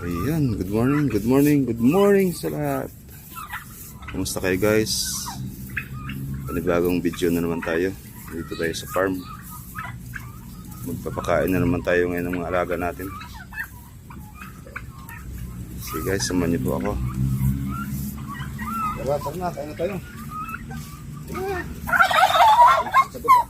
Ayan, good morning, good morning, good morning sa lahat. Kumusta kayo guys? Panibagong video na naman tayo. Dito tayo sa farm. Magpapakain na naman tayo ngayon ng mga alaga natin. Sige guys, samahan niyo po ako. Tara, tara na, kain na tayo. Sagot ka.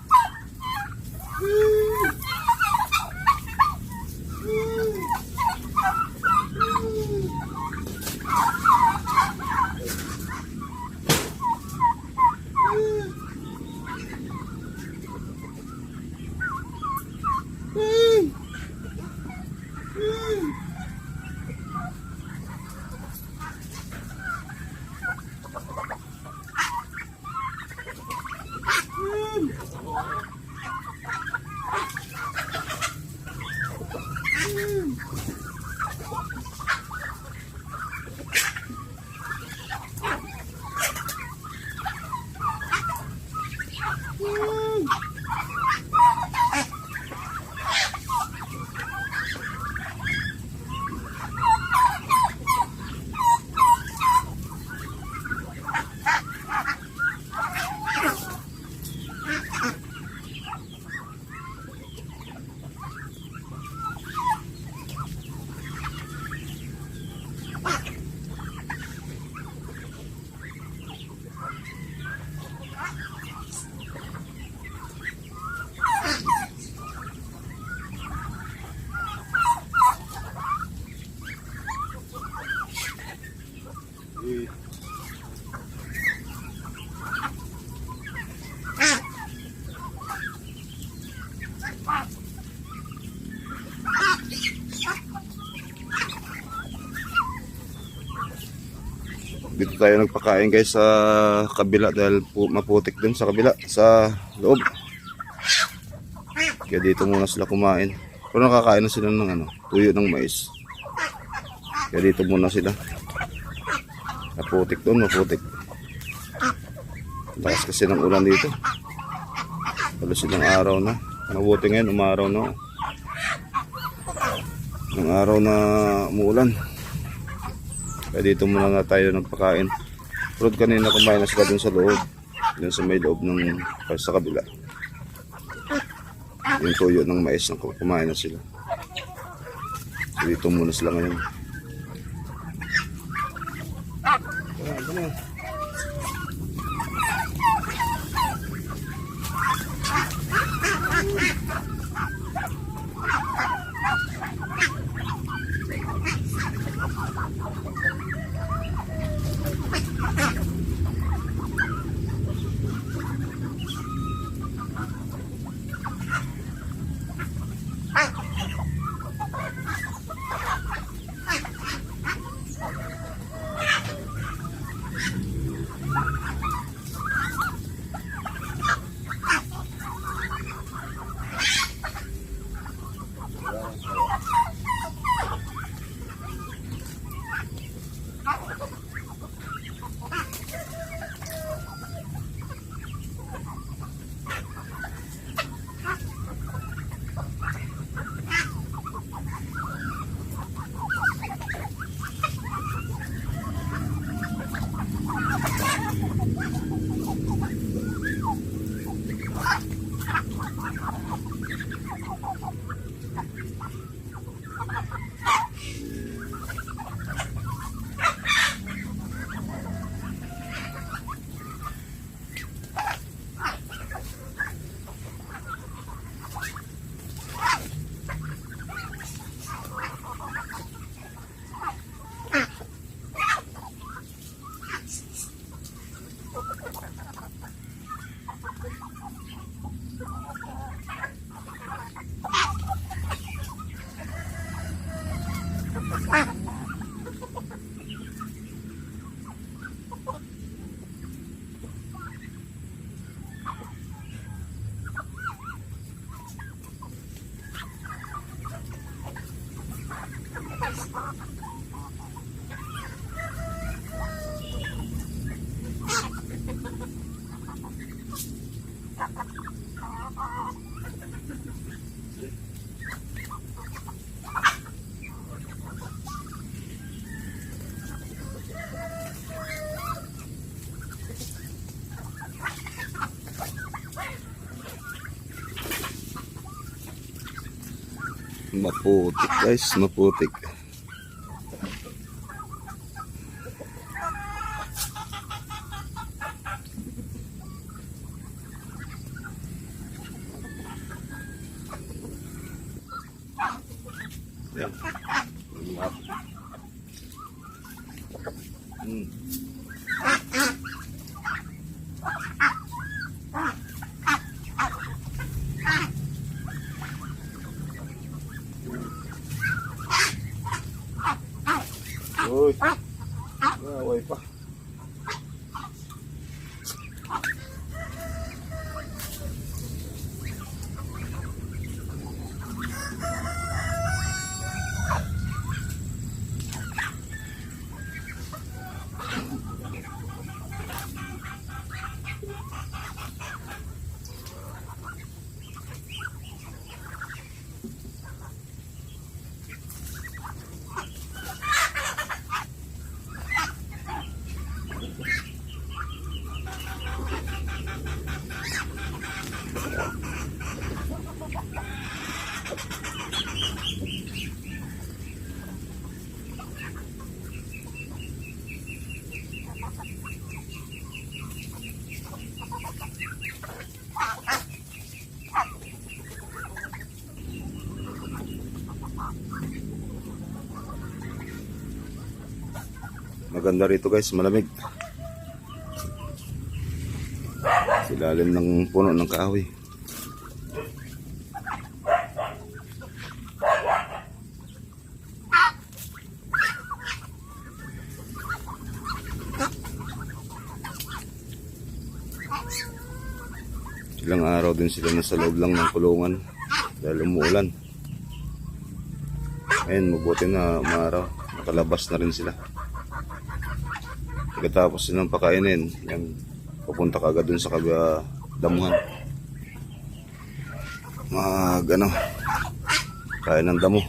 Dito tayo nagpakain guys sa kabila dahil pu- maputik dun sa kabila sa loob. Kaya dito muna sila kumain. Pero nakakain na sila ng ano, tuyo ng mais. Kaya dito muna sila. Maputik dun, maputik. Lakas kasi ng ulan dito. Halos silang araw na. Mabuti ngayon, umaraw na. Ng araw na umuulan. Kaya dito muna nga tayo nagpakain. Pero kanina kumain na sila dun sa loob. Dun sa may loob ng sa kabila. Yung tuyo ng mais na kumain na sila. So, dito muna sila ngayon. Maputik guys, maputik. 尾巴，喂，尾巴。Maganda rito guys, malamig. Silalim ng puno ng kahoy. Ilang araw din sila nasa loob lang ng kulungan dahil umuulan. Ayun, mabuti na umaraw. Nakalabas na rin sila. Pagkatapos silang pakainin, yan, pupunta ka agad dun sa kabila damuhan. Mag, ano, kain ng damo.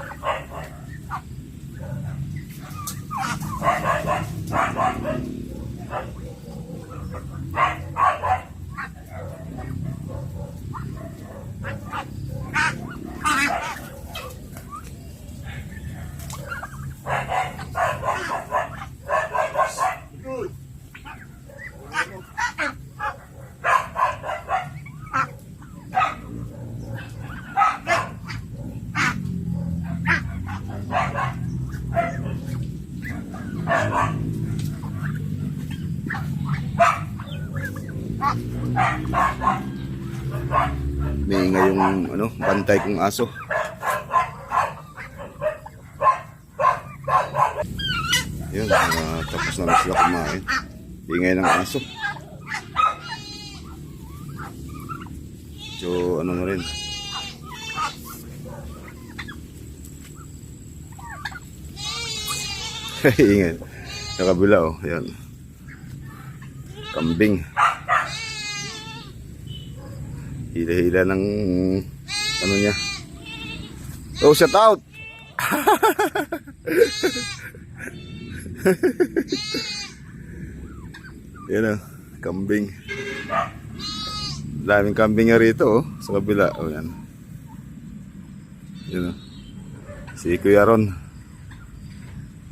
Oh. Bantay kong aso. Yun, ah, tapos na sila kumain. Ingay ng aso. So, ano na rin. ingay. Sa kabila, oh. Yan. Kambing. Hila-hila ng ano niya. Oh, shout out! Yan o, kambing. Daming kambing nga rito oh, sa kabila. Oh, yan. Yan o. Si Kuya Ron.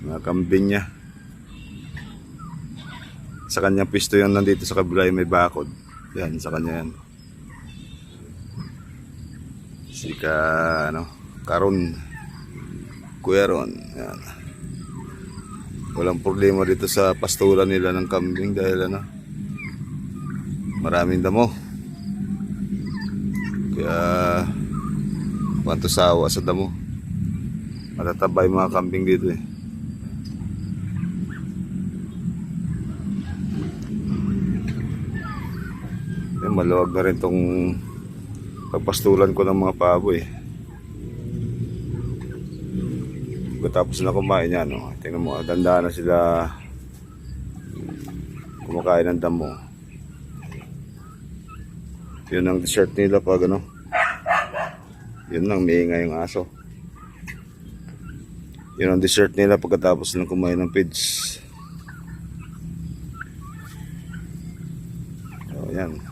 Mga kambing niya. Sa kanyang pisto yung nandito sa kabila yung may bakod. Yan, sa kanya yan. Si ka, ano, Karon. Kuya Ron. Yan. Walang problema dito sa pasturan nila ng kambing dahil ano, maraming damo. Kaya, wanto sawa sa damo. Matatabay mga kambing dito eh. maluwag na rin tong pagpastulan ko ng mga baboy. Pagkatapos na kumain yan, no? tingnan mo, dandaan na sila kumakain ng damo. Yun ang dessert nila pag ano. Yun lang, miingay yung aso. Yun ang dessert nila pagkatapos ng kumain ng pids. So, yan.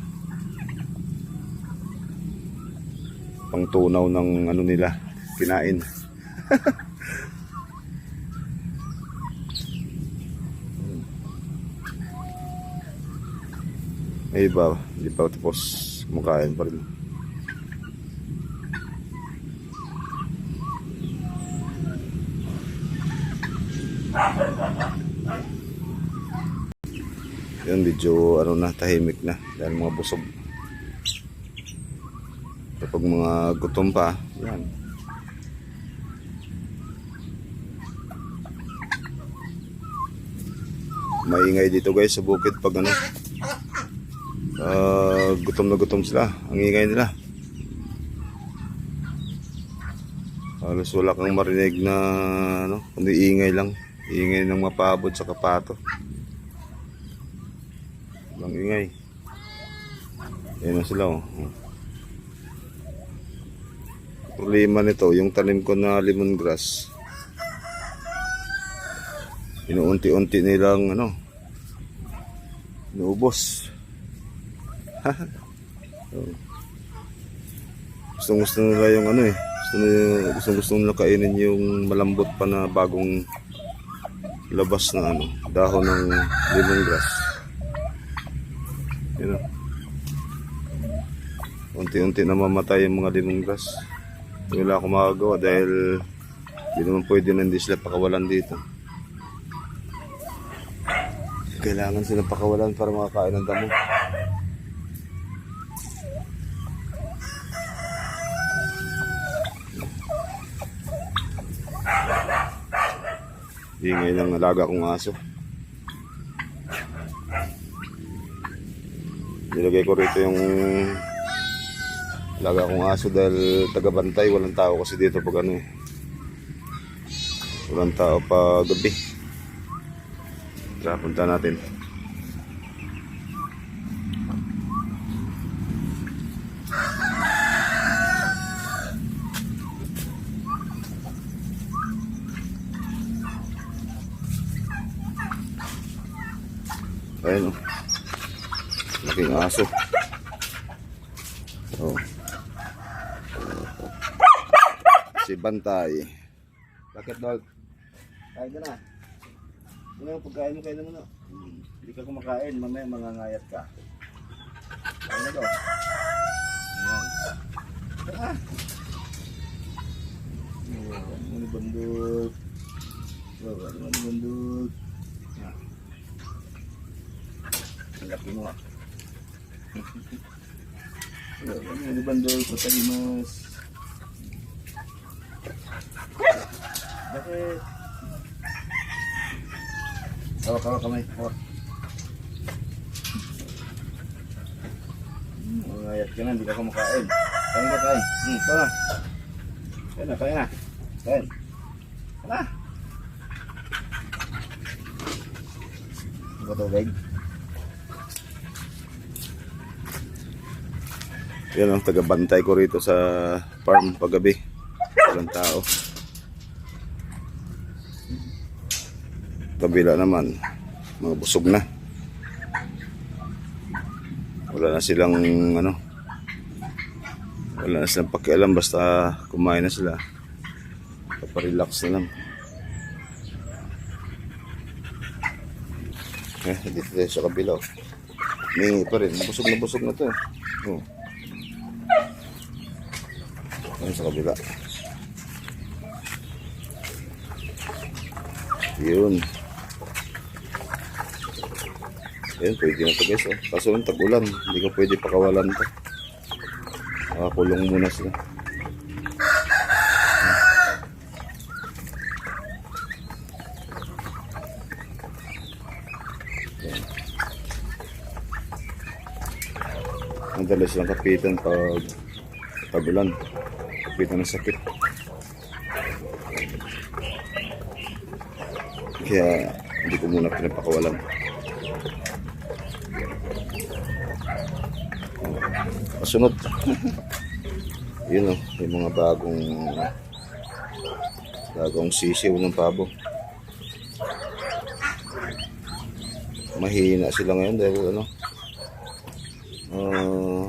Pangtunaw ng ano nila, kinain. Ay iba, hindi pa tapos kumakain pa rin. Yan, medyo ano na, tahimik na dahil mga busog. Kapag mga gutom pa, yan. Maingay dito guys sa bukid pag ano, Ah, gutom na gutom sila. Ang ingay nila. Halos wala kang marinig na ano, kundi ingay lang. Ingay ng mapabot sa kapato. Walang ingay. Ayan na sila oh. Problema nito, yung tanim ko na lemongrass. Inuunti-unti nilang ano, inuubos. Gustong gusto nila yung ano eh. Gusto nila, gustong gusto nila kainin yung malambot pa na bagong labas na ano, dahon ng lemongrass. Yun o. Unti-unti na mamatay yung mga lemongrass. Hindi wala akong makagawa dahil hindi naman pwede na hindi sila pakawalan dito. Kailangan sila pakawalan para makakain ng damo. Ingay ng alaga kong aso. Nilagay ko rito yung alaga kong aso dahil taga-bantay. Walang tao kasi dito pag ano eh. Walang tao pa gabi. Tara, punta natin. Ayun oh. Laking aso. Oh. Si Bantay. Bakit dog? Kain ka na. Ano yung pagkain mo kain na? Hmm. Hindi ka kumakain, mamaya mangangayat ka. Kain na daw. Ayan. Ah! Oh, ano bandot? Oh, ano bandot? Ah. Ang laki mo ah. Ano ni Bandol ko mas. Bakit? Hawak, hawak kamay. Hmm, Mangayat ka na, hindi ka kumakain. Kain ka, kain. Hmm, ito na. Kain na, kain na. Kain. Kain na. Ano ba tubig? Yan ang taga-bantay ko rito sa farm paggabi. Walang tao. Kabila naman, mga busog na. Wala na silang ano, wala na silang pakialam basta kumain na sila. Paparelax na lang. Eh, dito tayo sa kabila. oh. May pa rin, busog na busog na to. Oh. Ayun sa kabila. Yun. Ayun, pwede na to guys. Oh. Kaso yung tag-ulan, hindi ko pwede pakawalan to. Nakakulong muna sila. Ang Madalas lang kapitan pag pagulan. Kapitan ng sakit. Kaya hindi ko muna pinapakawalan. Kasunod. Yun o, yung mga bagong bagong sisiw ng pabo. Mahina sila ngayon dahil ano, uh,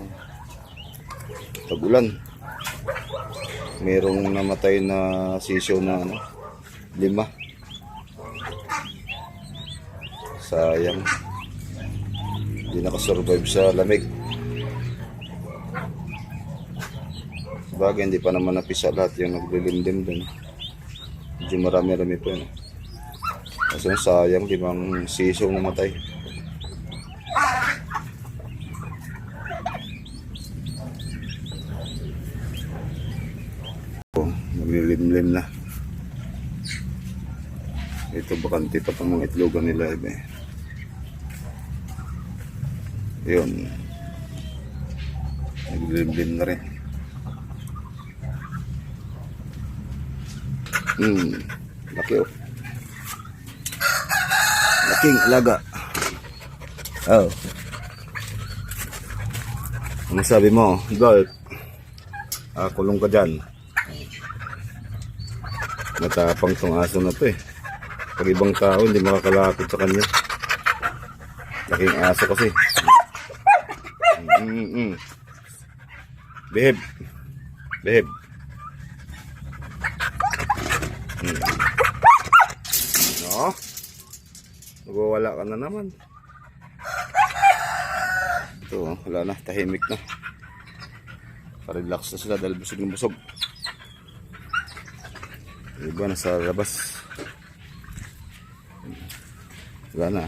pag-ulan. Merong namatay na sisiw na ano, lima. Sayang. Hindi nakasurvive sa lamig. Sabagay, hindi pa naman napisa lahat yung naglilimlim dun. Medyo marami-rami pa yun. Kasi sayang, limang sisiw namatay. Oh, naglilimlim na. Ito bakante pa itong mga itlogan nila eh. Yun. Naglilimlim na rin. Hmm. Laki oh. Laking alaga. Oh. Ano sabi mo? Gold. Ah, kulong ka dyan. Matapang tong aso na to eh. Pag ibang tao, hindi makakalapit sa kanya. Laking aso kasi. Mm -mm. Behave. Behave. Hmm. No? Nagwawala ka na naman. Ito, wala na. Tahimik na. Pa-relax na sila dahil busog ng busog. Yung Iba nasa labas. Wala na.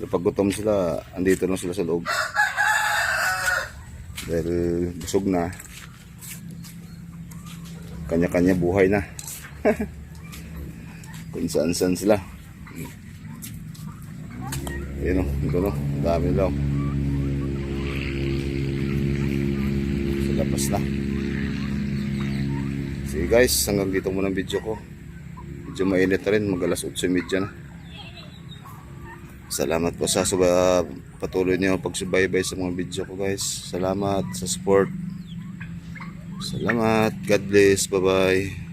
Pero pag gutom sila, andito na sila sa loob. Dahil busog na. Kanya-kanya buhay na. Kung saan-saan sila. Ayun o, ito no. Dami lang. Sa labas na. Sige guys, hanggang dito muna ang video ko. Medyo mainit na rin, mag alas 8.30 na. Salamat po sa suba, patuloy niyo pagsubaybay sa mga video ko guys. Salamat sa support. Salamat. God bless. Bye-bye.